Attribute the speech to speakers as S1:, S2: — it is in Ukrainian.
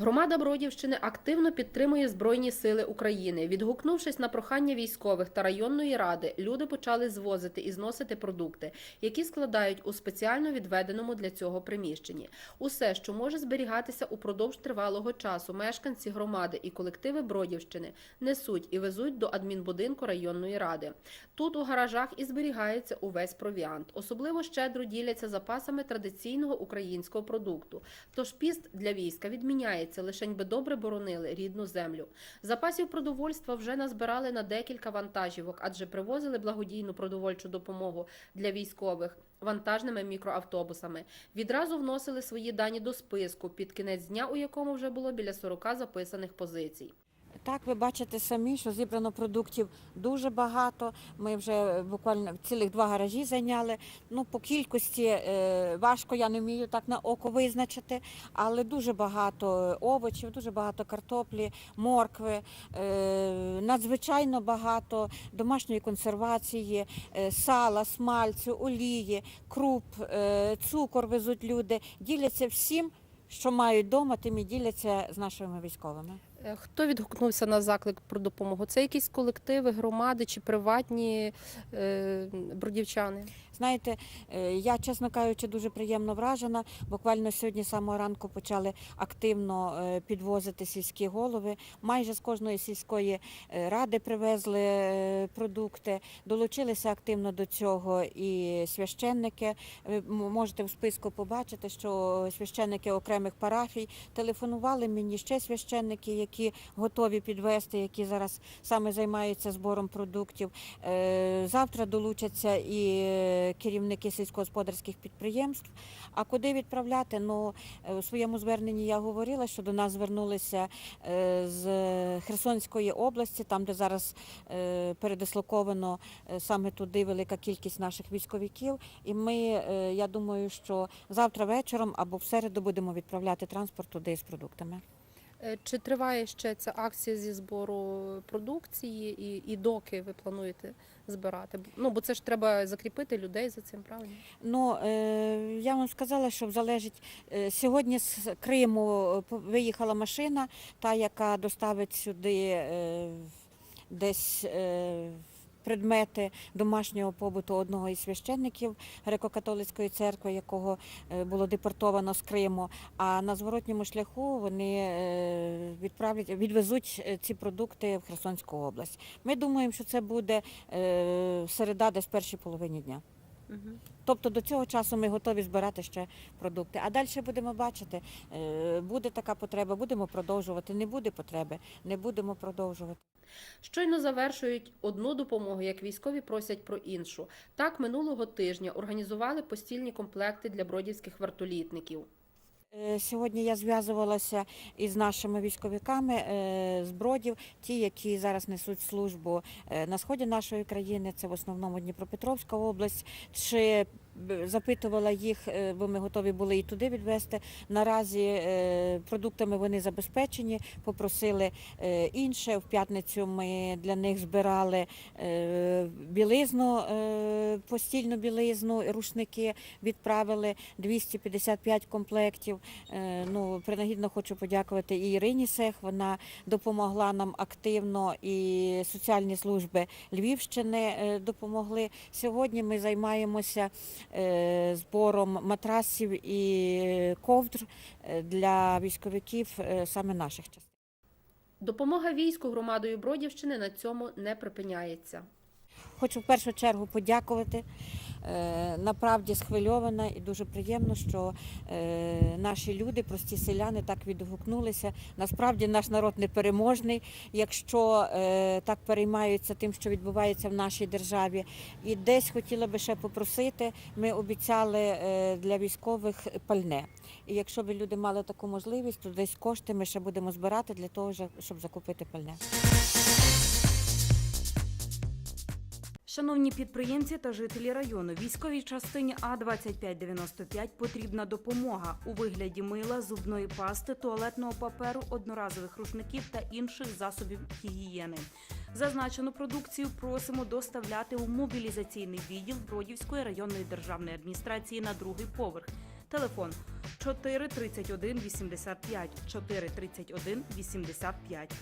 S1: Громада Бродівщини активно підтримує Збройні сили України. Відгукнувшись на прохання військових та районної ради, люди почали звозити і зносити продукти, які складають у спеціально відведеному для цього приміщенні. Усе, що може зберігатися упродовж тривалого часу, мешканці громади і колективи Бродівщини несуть і везуть до адмінбудинку районної ради. Тут у гаражах і зберігається увесь провіант. Особливо щедро діляться запасами традиційного українського продукту. Тож піст для війська відміняється, лишень би добре боронили рідну землю. Запасів продовольства вже назбирали на декілька вантажівок, адже привозили благодійну продовольчу допомогу для військових вантажними мікроавтобусами. Відразу вносили свої дані до списку, під кінець дня, у якому вже було біля 40 записаних позицій.
S2: Так, ви бачите самі, що зібрано продуктів дуже багато. Ми вже буквально цілих два гаражі зайняли. Ну, по кількості е, важко, я не вмію так на око визначити, але дуже багато овочів, дуже багато картоплі, моркви, е, надзвичайно багато домашньої консервації, е, сала, смальцю, олії, круп, цукор везуть люди. Діляться всім, що мають вдома, тим і діляться з нашими військовими.
S1: Е, Хто відгукнувся на заклик про допомогу? Це якісь колективи, громади чи приватні е, бродівчани?
S2: Знаєте, е, я, чесно кажучи, дуже приємно вражена. Буквально сьогодні з самого ранку почали активно е, підвозити сільські голови. Майже з кожної сільської ради привезли продукти. Долучилися активно до цього і священники. Ви можете в списку побачити, що священники окремих парафій телефонували мені ще священники, які готові підвести, які зараз саме займаються збором продуктів. Е, Завтра долучаться і е, керівники сільськогосподарських підприємств. А куди відправляти? Ну е, у своєму зверненні я говорила, що до нас звернулися з Херсонської області, там де зараз передислоковано саме туди велика кількість наших військовиків. І ми, я думаю, що завтра вечором або в середу будемо відправляти транспорт туди з продуктами.
S1: Е, Чи триває ще ця акція зі збору продукції і, і доки ви плануєте збирати? Ну бо це ж треба закріпити людей за цим правильно.
S2: Ну е, я вам сказала, що залежить е, сьогодні з Криму е, виїхала машина, та яка доставить сюди е, десь. Е, Предмети домашнього побуту одного із священників греко-католицької церкви, якого е, було депортовано з Криму. А на зворотньому шляху вони е, відправлять, відвезуть е, ці продукти в Херсонську область. Ми думаємо, що це буде середа, десь першій половині дня.
S1: Угу.
S2: Тобто до цього часу ми готові збирати ще продукти. А далі будемо бачити, е, буде така потреба, будемо продовжувати. Не буде потреби, не будемо продовжувати.
S1: Щойно завершують одну допомогу, як військові просять про іншу. Так минулого тижня організували постільні комплекти для бродівських вартолітників.
S2: Е, Сьогодні я зв'язувалася із нашими військовиками е, з бродів, ті, які зараз несуть службу е, на сході нашої країни, це в основному Дніпропетровська область. Чи запитувала їх, е, бо ми готові були і туди відвести. Наразі е, продуктами вони забезпечені, попросили е, інше. В п'ятницю ми для них збирали білизну, постільну білизну, рушники відправили 255 комплектів. Ну, принагідно хочу подякувати і Ірині Сех. Вона допомогла нам активно, і соціальні служби Львівщини допомогли. Сьогодні ми займаємося збором матрасів і ковдр е, для військовиків е, саме наших частин.
S1: Допомога війську громадою Бродівщини на цьому не припиняється.
S2: Хочу в першу чергу подякувати. Е, Направді схвильована і дуже приємно, що е, наші люди, прості селяни, так відгукнулися. Насправді наш народ непереможний, якщо е, так переймаються тим, що відбувається в нашій державі. І десь хотіла би ще попросити, ми обіцяли для військових пальне. І якщо б люди мали таку можливість, то десь кошти ми ще будемо збирати для того, щоб закупити пальне.
S3: Шановні підприємці та жителі району, військовій частині А 2595 потрібна допомога у вигляді мила, зубної пасти, туалетного паперу, одноразових рушників та інших засобів гігієни. Зазначену продукцію просимо доставляти у мобілізаційний відділ Бродівської районної державної адміністрації на другий поверх. Телефон 4 31 85 4 31 85.